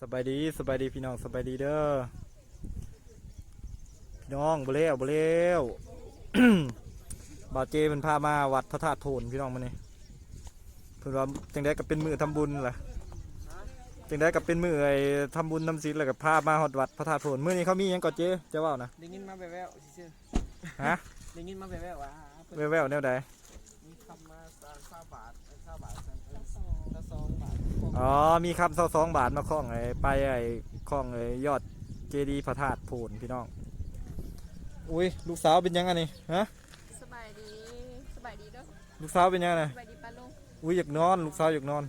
สบายดีสบายดีพี่น้องสบายดีเด้อพี่น้องบ่เล้วบ่เล้วบ่าวเจเป็นพามาวัดพระธาตุโทนพี่น้องมานี่เพิ่นว่าจังได้ก็เป็นมือทำบุญล่ะจังได้ก็เป็นมือไอ้ทำบุญทำศีลแล้วก็พามาฮอดวัดพระธาตุโทนมื้อนี้เขามีหยังก่อนเจจะเว้านะได้ยินมาแว่วๆซื่อฮะๆได้ยินมาแว่วๆว่าเพิ่นแววๆแนวใดมีคำมาสร้างข้าวบาทข้าวบาทสั่งเพิ่นละสองบาท อ๋อ มีคำเซาสองบาทมาคล้องไอ้ไปไอ้คล้องไอ้ยอดเจดีย์พระธาตุโพนพี่น้อง อุ้ยลูกสาวเป็นยังไงนี่ฮะ สบายดีสบายดีเด้อลูกสาวเป็นยังไงสบายดีปะลุงอุ้ยอยากนอน ลูกสาวอยากนอน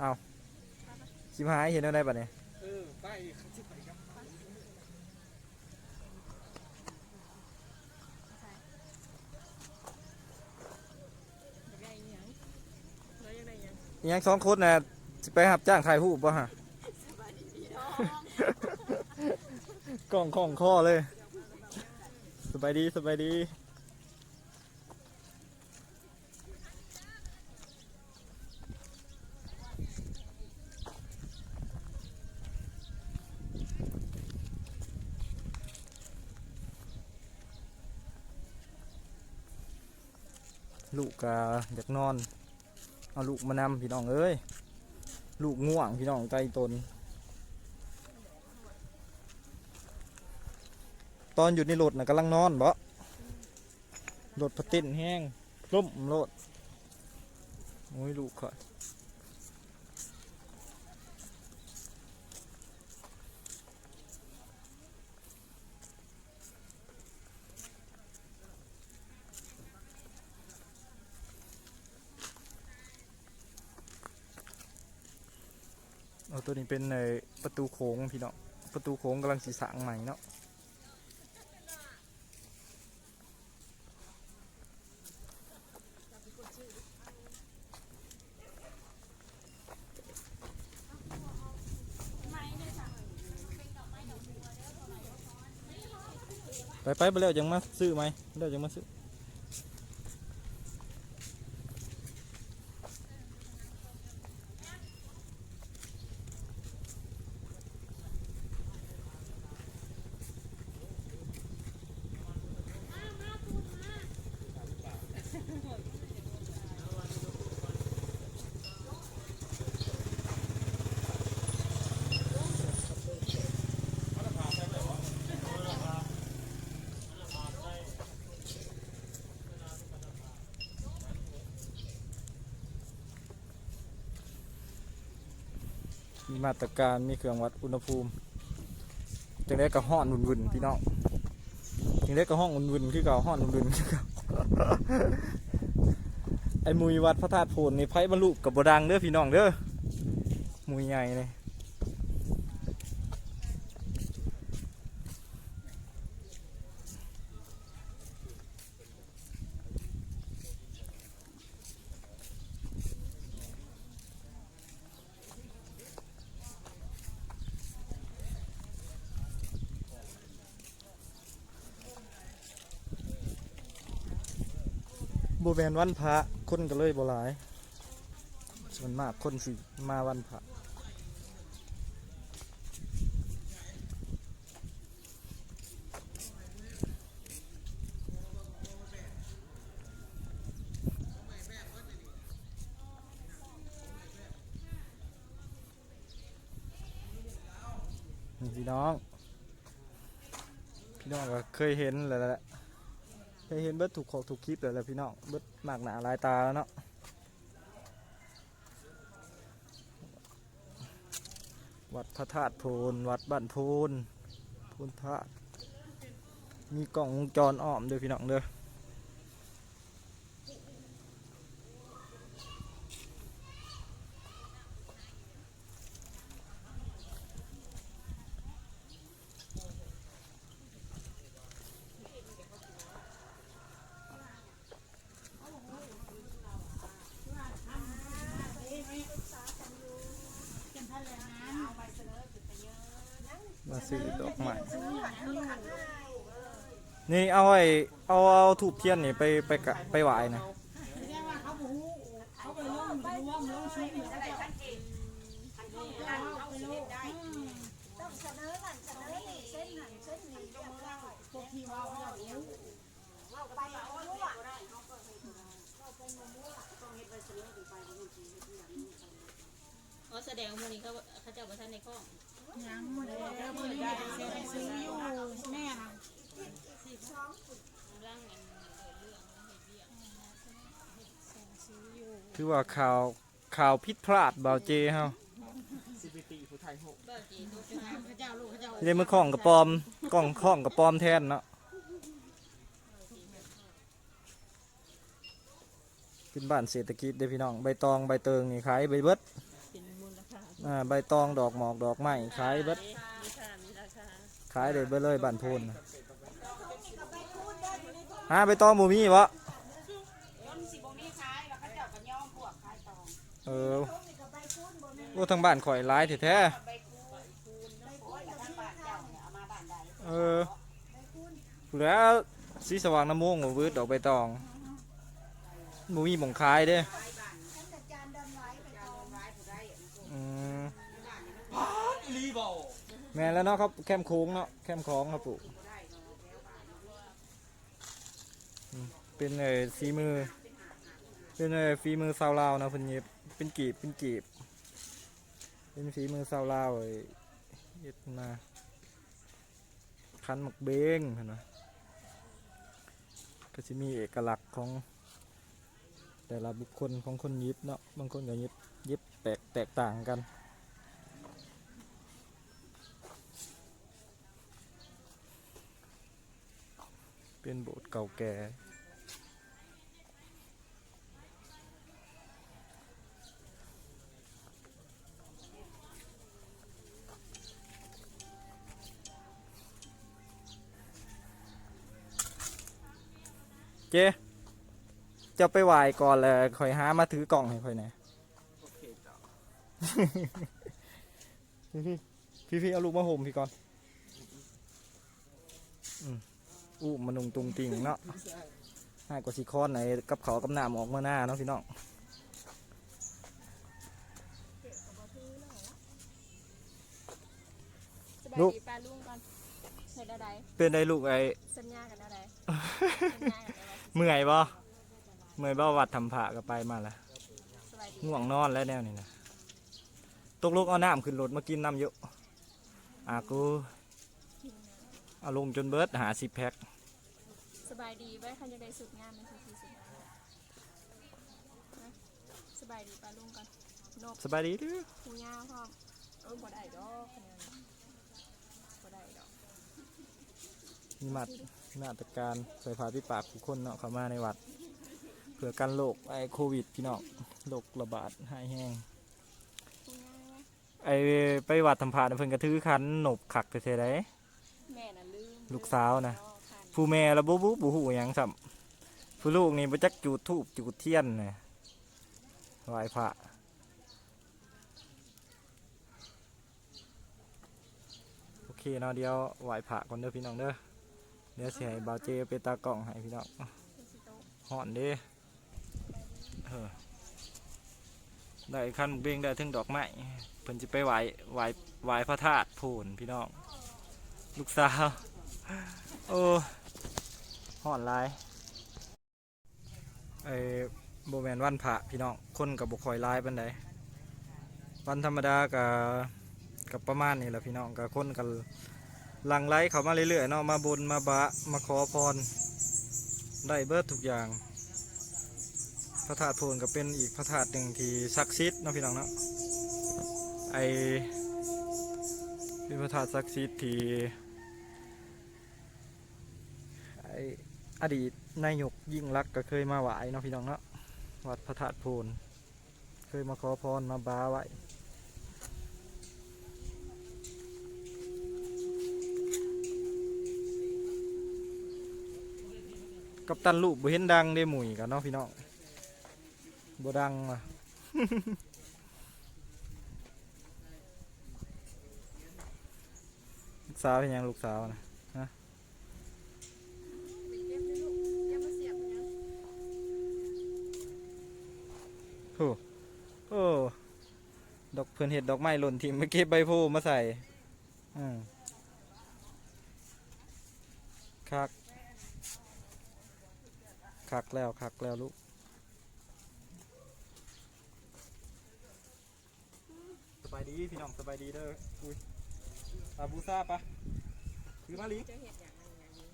อ้าวชิมหายเห็นอะไรบัดเนี่ย เออไปสิไปครับ อยากได้อิหยังแล้วอ ยากได้อิหยังอีหยังสองคนน่ะสิไปหับจ้างถ่ายรูปป่ะฮะสบายดีพี่น้องกล้องของข้อเลย สบายดีสบายดีลูกกาอยากนอน เอาลูกมานำพี่น้องเอ้ยลูกง่วงพี่น้องใจตน ตอนอยู่ในรถน่ะกำลังนอนบ่รถพะตินแห้งล่มรถโอ้ยลูกข่อย ตัวนี้เป็นในประตูโค้งพี่เน้องประตูโค้งกำลังสีสางใหม่เนาะไปไปไปแล้วยังมาซื้อไหมแล้วยังมาซื้อ มีมาตรการมีเครื่องวัดอุณหภูมิจังได้กระห้อนวุ่นๆพี่น้องจังได้กระห้องวุ่นๆคือเก่าห้อนวุ่นๆคือเก่าไอ้มุยวัดพระธาตุโพนนี่ไพ่บรรลุกับบดังเด้อพี่น้องเด้อมุยใหญ่เลย โบแมนวันพระคนก็เลยบ่หลาย ส่วนมากคนสิมาวันพระพี่น้อง พี่น้องก็เคยเห็นแล้วแหละ จะเห็นเบิดถูกขอกถูกคลิปเลยแหละพี่น้องเบิดมากหนาลายตาแล้วเนาะวัดพระธาตุโพนวัดบ้านโพนโพนธาตุมีกล่องวงจรอ้อมเด้อพี่น้องเด้อ ซื้ดอกไม้นี่เอาไอ้เอาเอาถูกเทียนนี่ไปไปไปไหว้นะแสดงวันนี้เขาเขาจะประทานในข้อง ยังหมดแล้วมือนี้เสียซื้ออยู่แม่น่ะร่างอันเรื่องเฮ็ดเวียกซื้ออยู่ถือว่าข่าวข่าวผิดพลาดเบาเจเฮาสิบปีผู้ไทยหกบ่จีตัวเจ้าลูกพระเจ้าเรียกมือของกับปลอมกล้องของกับปลอมแทนเนาะเป็นบ้านเศรษฐกิจเด้พี่น้องใบตองใบเติงนี่ขายใบเบิด อ่าใบตองดอกหมอกดอกไม้ขายเบิดมีค่ามีราคาขายได้เบิดเลยบ้านโพนน่ะฮะใบตองบ่มีวะเออโอ้ทางบ้านข่อยหลายแท้ๆเออแล้วสีสว่างน้ำม่วงบ่วืดดอกใบตองบ่มีหม่องขายเด้อื รีบอลแม่นแล้วเนาะครับแคมโค้งเนาะแคมคล้องครับปู่อืมเป็นเออสีมือ เป็นเออฝีมือสาวลาวนะเพิ่นเย็บเป็นกีบเป็นกีบ เป็นฝีมือสาวลาวเอ้ยเย็ดมาคันหมักเบงเห็นไหมก็จะมีเอกลักษณ์ของ แต่ละบุคคลของคนเย็บเนาะบางคนก็เย็บเย็บแตกแตกต่างกัน เป็นโบสถ์เก่าแก่ เจ๊จะไปไหวก่อนเลยคอยหามาถือกล่องให้คอยหน่อยโอเคจ้ะพี่พี่พี่เอาลูกมาโฮมพี่ก่อน อืม อู้มานุงตุงติงเนาะให้กว่าสิคอนไหนกับเขาวกับหน้ามออกมาหน้าเนาะพี่น้องสบายดีปลาลุงก่อนเฮ็ดอะไรเป็นได้ลูกไอ้สัญญากันอะไรสัญญากันอะไรเมื่อยบ่เมื่อยบ่วัดทำผ่าก็ไปมาละสบายดีง่วงนอนแล้วแนวนี้นะตกลูกเอาน้ำขึ้นรถมากินน้ำเยอะอากูเอาลงจนเบิดหาสิบแพ็คสบายดีไว้คันจะได้สุดงานมันคือที่สุดนะสบายดีปลาลุงก่อนนกสบายดีเด้อหูยาวพร้อมเออบ่ได้ดอกคะแนนบ่ได้ดอกมีมาตรมาตรการใส่ผ้าปิดปากทุกคนเนาะเข้ามาในวัดเพื่อกันโรคไอ้โควิดพี่น้องโรคระบาดหายแห้งหูยาวไอ้ไปวัดทำผ่าน่ะเพิ่นกระทือคันหนบขักไปเสียได้แม่น่ะ ลูกสาวนะผู้แม่ระบุบุบุหูหยังซ้ำผู้ลูกนี่บ่จักจูดทูบจูดเทียนนะไหว้พระโอเคเนาะเดี๋ยวไหว้พระก่อนเด้อพี่น้องเด้อเดี๋ยวสิให้บ่าวเจไปตากล้องให้พี่น้องห่อนเด้เออได้ขั้นเบงได้ถึงดอกไม้เพิ่นจะไปไหว้ไหว้ไหว้พระธาตุพูนพี่น้อง ลูกสาว โอ้ห่อนลายไอ้โบแมนวันพระพี่น้องคนกับบกคอยลายปันใดวันธรรมดากับกับประมาณนี้แหละพี่น้องกับคนกันหลังไหลเขามาเรื่อยๆเนาะมาบนมาบะมาขอพร ได้เบิดทุกอย่าง พระธาตุโพนก็เป็นอีกพระธาตุหนึ่งที่ศักดิ์สิทธิ์เนาะพี่น้องเนาะไอเป็นพระธาตุศักดิ์สิทธิ์ที่ ออดีตนายกยิ่งรักก็เคยมาไหวเนาะพี่น้องเนาะวัดพระธาตุโพนเคยมาขอพรมาบาไว้กับตันลูกบ่เห็นดังได้หมุยกันเนาะพี่น้องบ่ดังว่ะสาวเป็นยังลูกสาวนะฮะ เก็บเลยลูกอย่ามาเสียบมันยัง โอ้โอ้ดอกเพิ่นเห็ดดอกไม้หล่นทิ่มมาเก็บใบโพมาใส่อืมคักคักแล้วคักแล้วลูกสบายดีพี่น้องสบายดีเด้ออุ้ยปลาบูซาปะคือมาลิเจ้าเห็ดอย่างนั้นอย่างนี้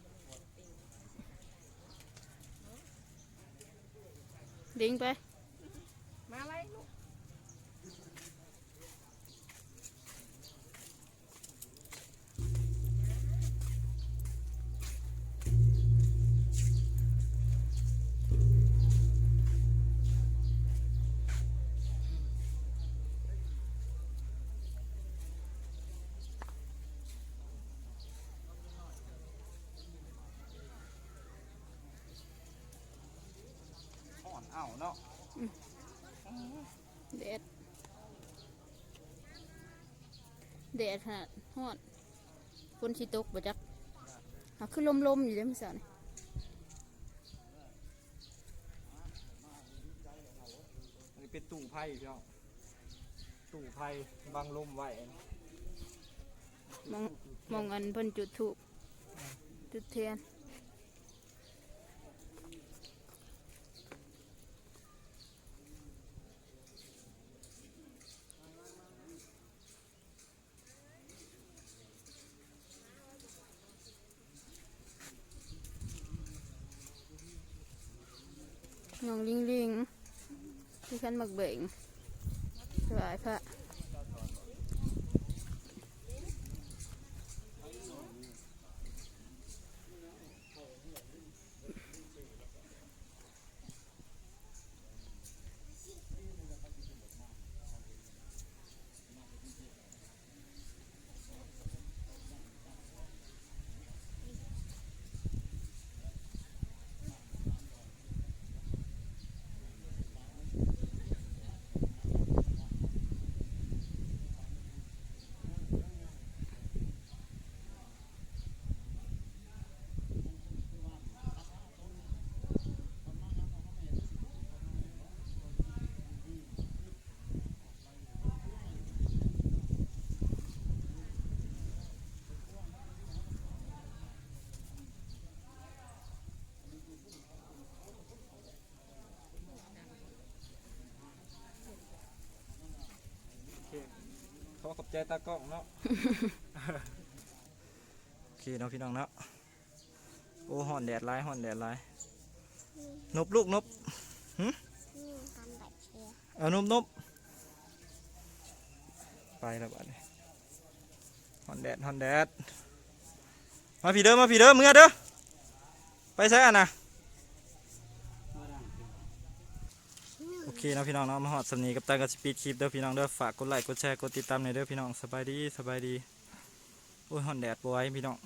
ปิ้งลิงไป แดดแดดฮะฮอดฝนสิตกบ่จักหาคือลมๆอยู่เด้อมื้อเช้านี่อันนี้เป็นตู้ไพ่พี่น้องตู้ไพ่บังลมไว้มองมองอันเพิ่นจุดธูปจุดเทียนน้องลิงลิง ที่ขันมักเบ่งถวายพระ อบใจตากล้องเนาะ โอเคเนาะพี่น้องเนาะ โอ้ห่อนแดดร้ายห่อนแดดร้ายนบลูกนบหึเอานบนบไปแล้วบ้านนี้ห่อนแดดห่อนแดด มาพี่เด้อมาพี่เด้อเมื่อเด้อ ไปใช้อะนะโอ เคนะพี่น้องเนาะมาหอดสำนีกับตากับสปีดคลิปเด้อพี่น้องเด้อฝากกดไลค์กดแชร์กดติดตามในเด้อพี่น้องสบายดีสบายดีโอ้ยหอนแดดบไวยพี่น้อง